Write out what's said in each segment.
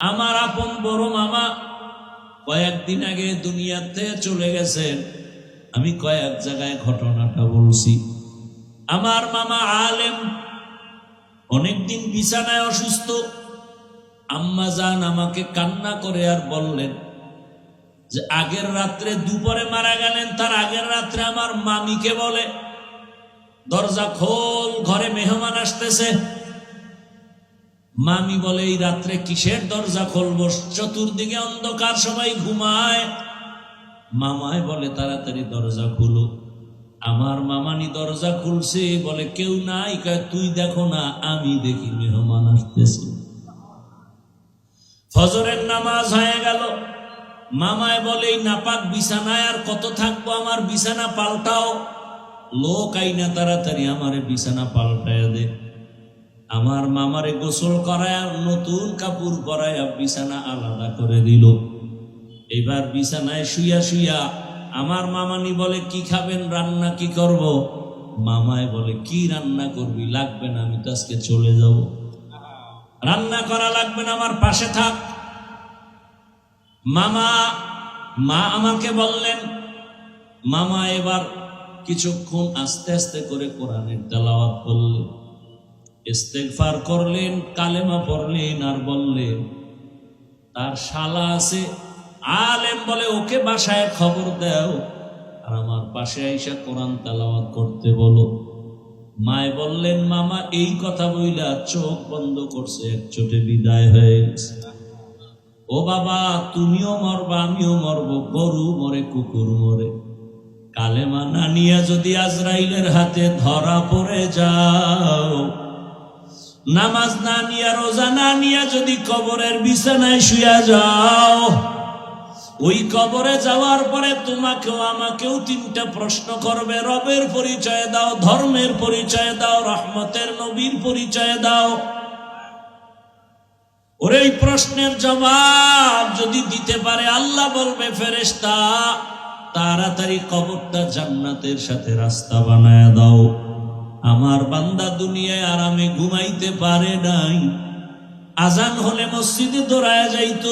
আমার আপন বড় মামা কয়েকদিন আগে দুনিয়াতে চলে গেছেন। আমি কয়েক জায়গায় ঘটনাটা বলছি। আমার মামা আলেম, অনেকদিন বিছানায় অসুস্থ। আম্মা যান আমাকে কান্না করে আর বললেন যে, আগের রাত্রে দুপুরে মারা গেলেন, তার আগের রাত্রে আমার মামিকে বলে। দরজা খোল, ঘরে মেহমান আসতেছে। মামি বলে, এই রাত্রে কিসের দরজা খুলবো? চতুর্দিকে অন্ধকার, সবাই ঘুমায়। মামায় বলে, তাড়াতাড়ি দরজা খুলো। আমার মামানি দরজা খুলছে, বলে, কেউ নাই? তুই দেখো না, আমি দেখি মেহমান আসতেছে। ফজরের নামাজ হয়ে গেল। মামায় বলে, এই নাপাক বিছানায় আর কত থাকব? আমার বিছানা পাল্টাও। লোক আইনা তাড়াতাড়ি আমার বিছানা পাল্টায় দে। আমার মামারে গোসল করায় নতুন কাপড় পরায় বিছানা আলাদা করে দিল। এবার বিছানায় শুইয়া শুইয়া আমার মামানি বলে, কি খাবেন, রান্না কি করব? মামায় বলে, কি রান্না করবি? লাগবে না, আমি তো আজকে চলে যাব। রান্না করা লাগবে না, আমার পাশে থাক। মামা, মা আমাকে বললেন, মামা এবার কিছুক্ষণ আস্তে আস্তে করে কোরআনের তেলাওয়াত করলেন ইস্তেগফার করলেন, কালেমা পড়লেন আর বললেন, তার শালা আছে, আলেম বলে ওকে বাসায় খবর দাও। আর আমার পাশে আইসা কোরআন তেলাওয়াত করতে বলো। মায় বললেন, মামা, এই কথা বইলা চোখ বন্ধ করছে, এক চোটে বিদায় হয়ে গেছে। ও বাবা, তুমিও মরবা, আমিও মরবো, গরু মরে, কুকুর মরে। কালেমা না নিয়ে যদি আজরাইলের হাতে ধরা পড়ে যাও নামাজ না নিয়া, রোজা না নিয়া যদি কবরের বিছানায় শুয়া যাও, ওই কবরে যাওয়ার পরে তোমাকেও আমাকেও তিনটা প্রশ্ন করবে। রবের পরিচয় দাও, ধর্মের পরিচয় দাও, রহমতের নবীর পরিচয় দাও। ওর এই প্রশ্নের জবাব যদি দিতে পারে, আল্লাহ বলবে, ফেরেশতা, তাড়াতাড়ি কবরটা জান্নাতের সাথে রাস্তা বানায় দাও। আমার বান্দা দুনিয়ায় আরামে ঘুমাইতে পারে নাই। আজান হলে মসজিদে দৌড়ায় যাইত,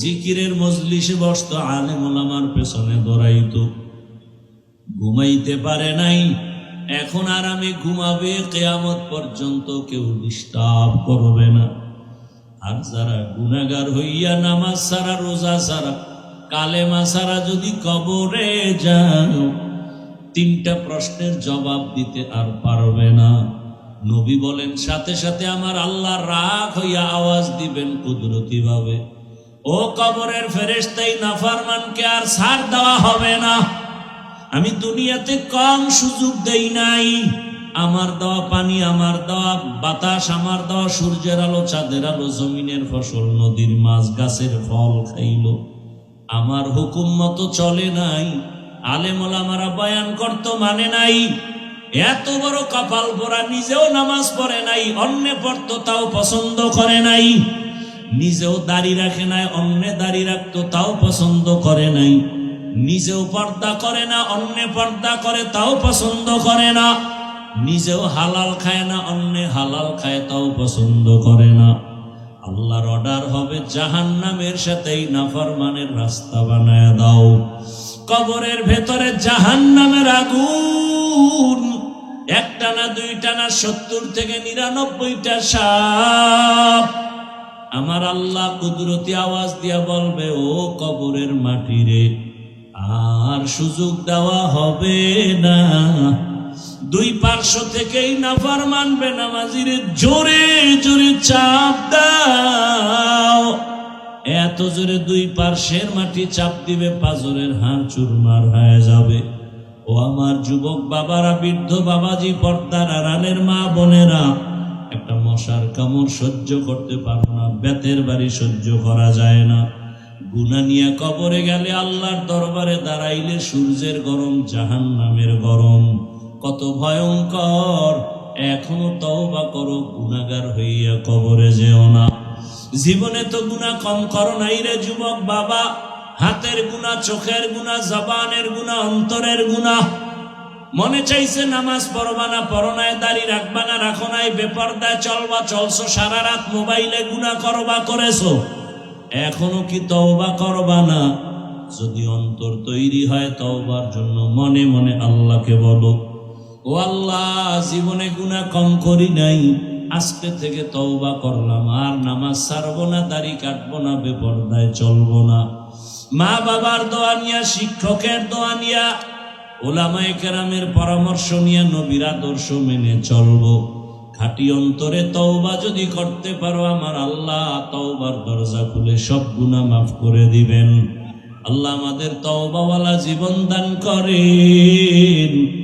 জিকিরের মজলিসে বসত, আলেম ওলামার পেছনে দৌড়াইতো। ঘুমাইতে পারে নাই, এখন আরামে ঘুমাবে, কেয়ামত পর্যন্ত কেউ ডিস্টার্ব করবে না। আর যারা গুনাগার হইয়া নামাজ সারা রোজা সারা কালেমা সারা যদি কবরে যাও তিনটা প্রশ্নের জবাব দিতে আর পারবে না। নবী বলেন, সাথে সাথে আমার আল্লাহ রাগ হইয়া আওয়াজ দিবেন কুদরতি ভাবে ও কবরের ফেরেশতাই, নাফারমানকে আর ছাড় দেওয়া হবে না। আমি দুনিয়াতে কম সুযোগ দেই নাই। আমার দেওয়া পানি, আমার দেওয়া বাতাস, আমার দেওয়া সূর্যের আলো, চাঁদের আলো, জমিনের ফসল, নদীর মাছ, গাছের ফল খাইল। আমার হুকুম মতো চলে নাই। আলেমোলামারা বয়ান করতো মানে নাই। এত বড় কপাল পরা নিজেও নামাজ পড়ে নাই, অন্যে পড়তো, তাও পছন্দ করে নাই। নিজেও দাড়ি রাখে নাই, অন্যে দাড়ি রাখতো, তাও পছন্দ করে নাই। নিজেও পর্দা করে না, অন্যে পর্দা করে, তাও পছন্দ করে না। নিজেও হালাল খায় না, অন্যে হালাল খায়, তাও পছন্দ করে না। আল্লাহর অর্ডার হবে জাহান নামের সাথেই, নাফরমানের রাস্তা বানায় দাও। কবরের ভেতরে জাহান নামের আগুন। একটা না দুইটা না সত্তর থেকে নিরানব্বইটা সাপ। আমার আল্লাহ কুদরতি আওয়াজ দিয়া বলবে, ও কবরের মাটি রে আর সুযোগ দেওয়া হবে না। দুই পার্শ্ব থেকেই নাফার মানবে নামাজিরে জোরে জোরে চাপ দাও। এত জোরে দুই পার্শ্বের মাটি চাপ দিবে পাজরের হাড় চুরমার হয়ে যাবে। ও আমার যুবক বাবারা, বৃদ্ধ বাবাজি, পর্দার আড়ালের মা বোনেরা, একটা মশার কামড় সহ্য করতে পারো না, বেতের বাড়ি সহ্য করা যায় না। গুনা নিয়ে কবরে গেলে আল্লাহর দরবারে দাঁড়াইলে সূর্যের গরম জাহান নামের গরম। কত ভয়ঙ্কর! এখনও তওবা করো গুনাগার হইয়া কবরে যেও না। জীবনে তো গুণা কম করো নাই রে যুবক বাবা। হাতের গুণা চোখের গুণা জবানের গুণা অন্তরের গুণা মনে চাইছে নামাজ পড়বা না, পড়ো নাই, দাড়ি রাখবা না, রাখো নাই, বেপরদায় চলবা, চলছো, সারা রাত মোবাইলে গুণা করবা, করেছ। এখনও কি তওবা করবা না? যদি অন্তর তৈরি হয় তওবার জন্য মনে মনে আল্লাহকে বলো। ও আল্লাহ, জীবনে গুণা কম করি নাই। আজকে থেকে তওবা করলাম, আর নামাজ ছাড়বো না, দাড়ি কাটবো না, বেপরদায় চলবো না। মা বাবার দোয়া নিয়া, শিক্ষকের দোয়া নিয়া, ওলামায়ে কেরামের পরামর্শ নিয়ে নবীর আদর্শ মেনে চলবো। খাটি অন্তরে তওবা যদি করতে পারো, আমার আল্লাহ তওবার দরজা খুলে সব গুনাহ মাফ করে দিবেন। আল্লাহ আমাদের তওবাওয়ালা জীবন দান করেন।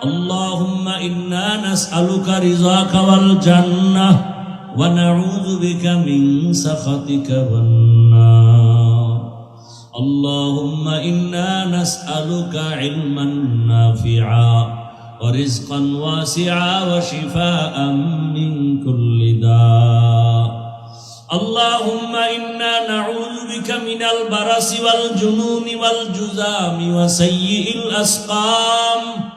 اللهم إنا نسألك رضاك والجنة ونعوذ بك من سخطك والنار. اللهم إنا نسألك علما نافعا ورزقا واسعا وشفاء من كل داء. اللهم إنا نعوذ بك من البرص والجنون والجذام وسيء الأسقام.